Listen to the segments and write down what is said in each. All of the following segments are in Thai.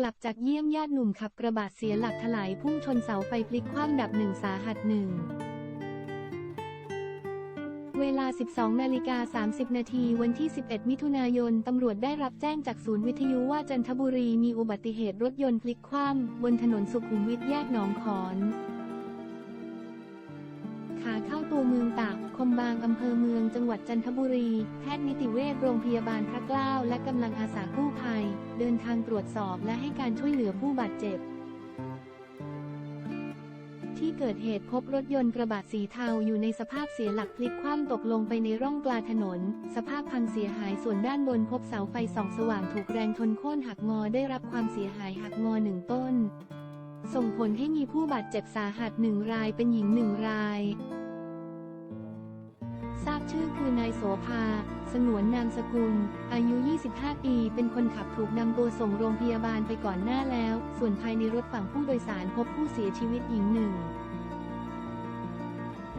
กลับจากเยี่ยมญาติหนุ่มขับกระบะเสียหลักถลายพุ่งชนเสาไฟพลิกคว่ำดับหนึ่งสาหัสหนึ่งเวลา 12 นาฬิกา 30 นาทีวันที่ 11 มิถุนายน ตำรวจได้รับแจ้งจากศูนย์วิทยุว่าจันทบุรีมีอุบัติเหตุรถยนต์พลิกคว่ำบนถนนสุขุมวิทแยกหนองขอน เข้าตัวเมืองตาก คมบางอำเภอเมืองจังหวัดจันทบุรี แพทย์นิติเวชโรงพยาบาลพระเกล้าและกำลังอาสากู้ภัย เดินทางตรวจสอบและให้การช่วยเหลือผู้บาดเจ็บที่เกิดเหตุพบรถยนต์กระบะสีเทาอยู่ในสภาพเสียหลักพลิกคว่ำตกลงไปในร่องกลางถนน สภาพพังเสียหายส่วนด้านบนพบเสาไฟส่องสว่างถูกแรงชนโค่นหักงอได้รับความเสียหายหักงอหนึ่งต้น ส่งผลให้มีผู้บาดเจ็บสาหัสหนึ่งรายเป็นหญิงหนึ่งราย ทราบชื่อคือนายโสภา สงวนนามสกุล อายุ 25 ปี เป็นคนขับถูกนำตัวส่งโรงพยาบาลไปก่อนหน้าแล้ว ส่วนภายในรถฝั่งผู้โดยสารพบผู้เสียชีวิตหญิงหนึ่ง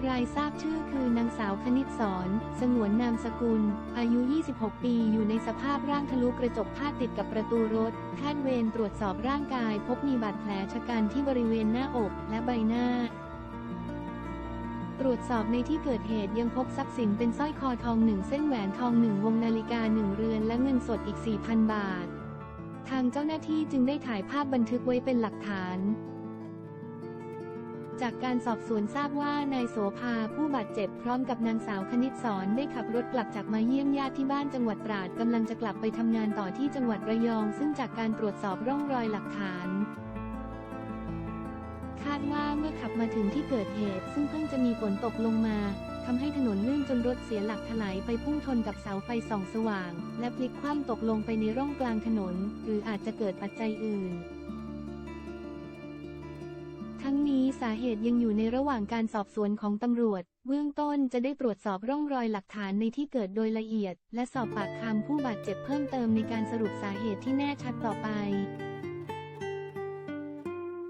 รายทราบชื่อคือนางสาวคณิตสอนสงวนนามสกุล อายุ 26 ปี อยู่ในสภาพร่างทะลุกระจกผ้าติดกับประตูรถ แพทย์เวรตรวจสอบร่างกาย พบมีบาดแผลชะกันที่บริเวณหน้าอกและใบหน้า ตรวจสอบในที่เกิดเหตุยังพบทรัพย์สินเป็นสร้อยคอทองหนึ่งเส้นแหวนทองหนึ่งวงนาฬิกาหนึ่งเรือนและเงินสดอีก 4,000 บาท ทางเจ้าหน้าที่จึงได้ถ่ายภาพบันทึกไว้เป็นหลักฐาน จากการสอบสวนทราบว่านายโสภาผู้บาดเจ็บพร้อมกับนางสาวคณิตสอนได้ขับรถกลับจากมาเยี่ยมญาติที่บ้านจังหวัดตราดกำลังจะกลับไปทำงานต่อที่จังหวัดระยอง ซึ่งจากการตรวจสอบร่องรอยหลักฐาน คาดว่าเมื่อขับมาถึงที่เกิดเหตุ ซึ่งเพิ่งจะมีฝนตกลงมาทำให้ถนนลื่นจนรถเสียหลักถลายไปพุ่งชนกับเสาไฟส่องสว่าง และพลิกคว่ำตกลงไปในร่องกลางถนน หรืออาจจะเกิดปัจจัยอื่น ทั้งนี้สาเหตุยังอยู่ในระหว่างการสอบสวนของตำรวจ เบื้องต้นจะได้ตรวจสอบร่องรอยหลักฐานในที่เกิดโดยละเอียด และสอบปากคำผู้บาดเจ็บเพิ่มเติมในการสรุปสาเหตุที่แน่ชัดต่อไป